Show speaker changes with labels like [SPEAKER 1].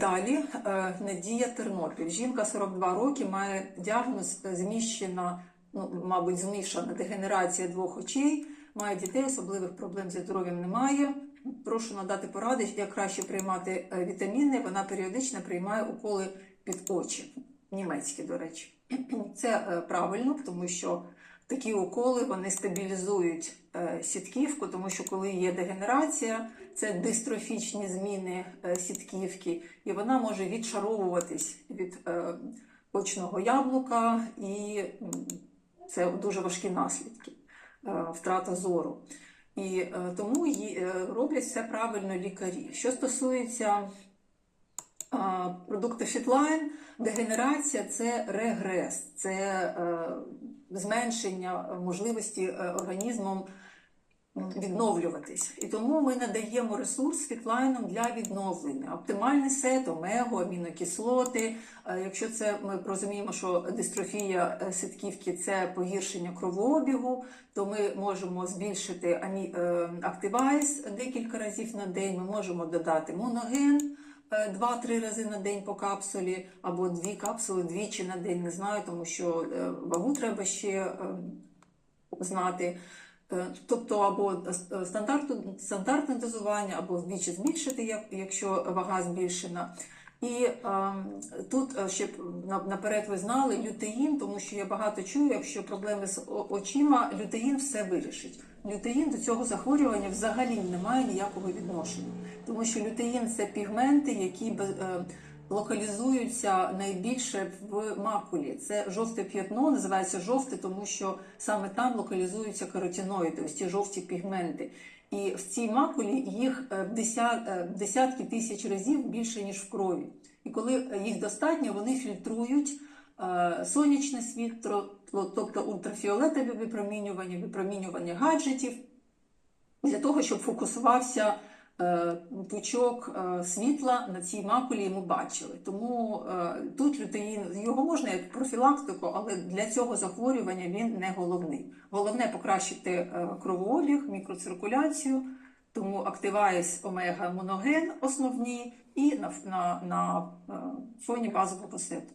[SPEAKER 1] Далі е, Надія Тернопіль. Жінка 42 роки, має діагноз е, зміщена, ну, мабуть, змішана дегенерація двох очей, має дітей, особливих проблем зі здоров'ям немає. Прошу надати поради, як краще приймати е, вітаміни. Вона періодично приймає уколи під очі, німецькі, до речі. Це правильно, тому що такі уколи вони стабілізують е, сітківку, тому що коли є дегенерація, це дистрофічні зміни е, сітківки, і вона може відшаровуватись від е, очного яблука, і це дуже важкі наслідки, втрата зору. І тому роблять все правильно лікарі. Що стосується продукту Fitline, дегенерація це регрес, це зменшення можливості е, організмом відновлюватись. І тому ми надаємо ресурс фітлайном для відновлення. Оптимальний сет, омегу, амінокислоти. Е, Якщо це ми розуміємо, що дистрофія е, ситківки це погіршення кровообігу, то ми можемо збільшити активайз декілька разів на день. Ми можемо додати моноген. Е, Два-три рази на день по капсулі, або дві капсули двічі на день, не знаю, тому що е, вагу треба ще е, знати. Е, Тобто або е, стандартне дозування, або вдвічі збільшити, якщо вага збільшена. І е, тут е, ще наперед ви знали лютеїн, тому що я багато чую, якщо проблеми з очима, лютеїн все вирішить. Лютеїн до цього захворювання взагалі не має ніякого відношення, тому що лютеїн це пігменти, які е, локалізуються найбільше в макулі. Це жовте п'ятно, називається жовте, тому що саме там локалізуються каротиноїди, ось ці жовті пігменти. І в цій макулі їх е, е, десятки тисяч разів більше, ніж в крові. І коли їх достатньо, вони фільтрують е, сонячне світло, тобто ультрафіолетове випромінювання, випромінювання гаджетів, для того, щоб фокусувався пучок е, світла на цій макулі, ми бачили. Тому е, тут лютеїн його можна як профілактику, але для цього захворювання він не головний. Головне покращити е, кровообіг, мікроциркуляцію. Тому активайс омега моноген основні і на, на, на е, фоні базового сету.